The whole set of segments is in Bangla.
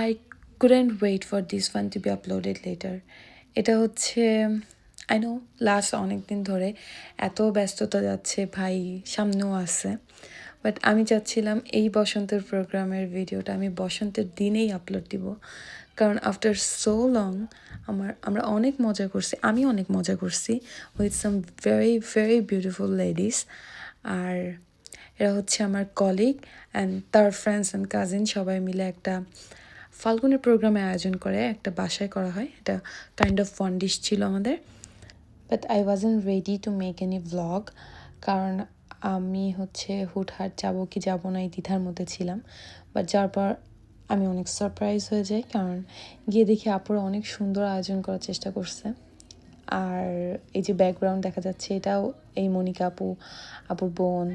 I couldn't wait for this one to be uploaded later এটা হচ্ছে আই নো লাস্ট অনেক দিন ধরে এত ব্যস্ততা যাচ্ছে, ভাই সামনেও আছে। বাট আমি চাচ্ছিলাম এই বসন্তের প্রোগ্রামের ভিডিওটা আমি বসন্তের দিনেই আপলোড দিব। কারণ আফটার সো লং আমার, আমরা অনেক মজা করছি, আমি অনেক মজা করছি with some very very beautiful ladies আর এরা হচ্ছে আমার কলিগ অ্যান্ড তার ফ্রেন্ডস অ্যান্ড কাজিন সবাই মিলে একটা ফাল্গুনের প্রোগ্রামে আয়োজন করে একটা বাসায় করা হয়। এটা কাইন্ড অফ ফন্ডিশ ছিল আমাদের। But I wasn't ready to make any vlog কারণ আমি হচ্ছে হুটহাট যাব কি যাব না এই দ্বিধার মধ্যে ছিলাম। বাট যার পর আমি অনেক সারপ্রাইজ হয়ে যাই, কারণ গিয়ে দেখি আপুরা অনেক সুন্দর আয়োজন করার চেষ্টা করছে। আর এই যে ব্যাকগ্রাউন্ড দেখা যাচ্ছে, এটাও এই মনিকা আপু, আপুর বোন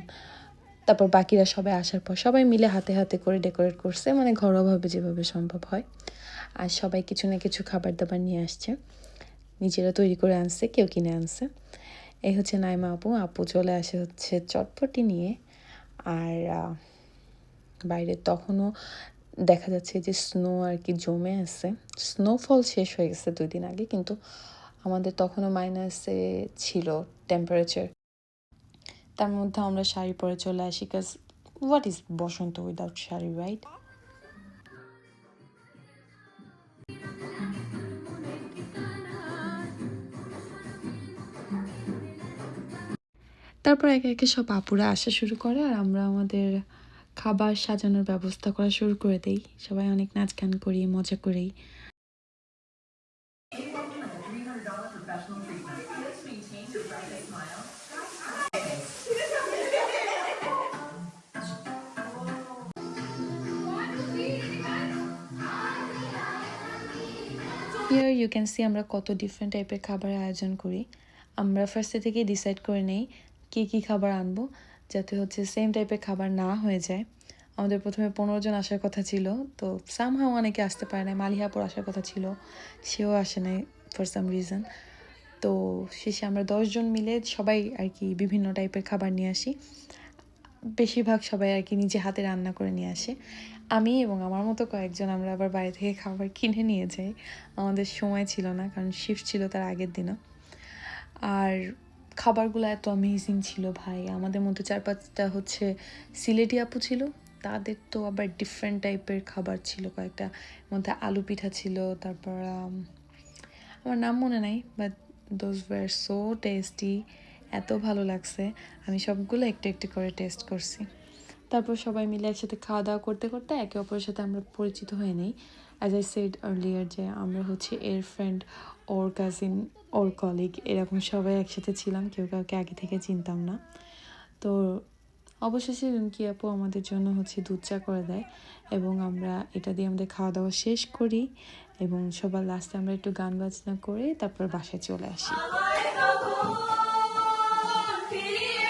তারপর বাকিরা সবাই আসার পর সবাই মিলে হাতে হাতে করে ডেকোরেট করছে মানে ঘরোয়াভাবে যেভাবে সম্ভব হয়। আর সবাই কিছু না কিছু খাবার দাবার নিয়ে আসছে। নিজেরা তৈরি করে আনছে, কেউ কিনে আনছে। এই হচ্ছে নাইমা আপু। আপু চলে আসে হচ্ছে চটপটি নিয়ে। আর বাইরে তখনও দেখা যাচ্ছে যে স্নো আর কি জমে আছে। স্নোফল শেষ হয়ে গেছে দুই দিন আগে, কিন্তু আমাদের তখনও মাইনাসে ছিল টেম্পারেচার তার মধ্যে আমরা শাড়ি পরে চলে আসি কাজ what is Basanta without sari right তারপর একে একে সব আপুরা আসা শুরু করে আর আমরা আমাদের খাবার সাজানোর ব্যবস্থা করা শুরু করে দেই। সবাই অনেক নাচ গান করি, মজা করি। হিয়ার ইউ ক্যান সি আমরা কত ডিফারেন্ট টাইপের খাবারের আয়োজন করি। আমরা ফার্স্টে থেকেই ডিসাইড করে নেই কী কী খাবার আনব, যাতে হচ্ছে সেম টাইপের খাবার না হয়ে যায়। আমাদের প্রথমে পনেরো জন আসার কথা ছিল, তো সামহাও অনেকে আসতে পারে না মালিহাপুর আসার কথা ছিল, সেও আসে নাই ফর সাম রিজন তো শেষে আমরা দশজন মিলে সবাই আর কি বিভিন্ন টাইপের খাবার নিয়ে আসি। বেশিরভাগ সবাই আর কি নিজে হাতে রান্না করে নিয়ে আসে। আমি এবং আমার মতো কয়েকজন আমরা আবার বাইরে থেকে খাবার কিনে নিয়ে যাই। আমাদের সময় ছিল না, কারণ শিফট ছিল তার আগের দিনও। আর খাবারগুলো এত অ্যামেজিং ছিল ভাই। আমাদের মধ্যে চার পাঁচটা হচ্ছে সিলেটি আপু ছিল, তাদের তো আবার ডিফারেন্ট টাইপের খাবার ছিল। কয়েকটা মধ্যে আলু পিঠা ছিল, তারপর আমার নাম মনে নাই but those were so tasty এত ভালো লাগছে। আমি সবগুলো একটু একটু করে টেস্ট করছি। তারপর সবাই মিলে একসাথে খাওয়া দাওয়া করতে করতে একে অপরের সাথে আমরা পরিচিত হয়ে নিই। অ্যাজ আই সেড আর্লিয়ার যে আমরা হচ্ছে এর ফ্রেন্ড ওর কাজিন ওর কলিগ এরকম সবাই একসাথে ছিলাম, কেউ কাউকে আগে থেকে চিনতাম না। তো অবশেষে রুমকি আপু আমাদের জন্য হচ্ছে দুধ চা করে দেয় এবং আমরা এটা দিয়ে আমাদের খাওয়া দাওয়া শেষ করি এবং সবার লাস্টে আমরা একটু গান বাজনা করে তারপর বাসায় চলে আসি। queria.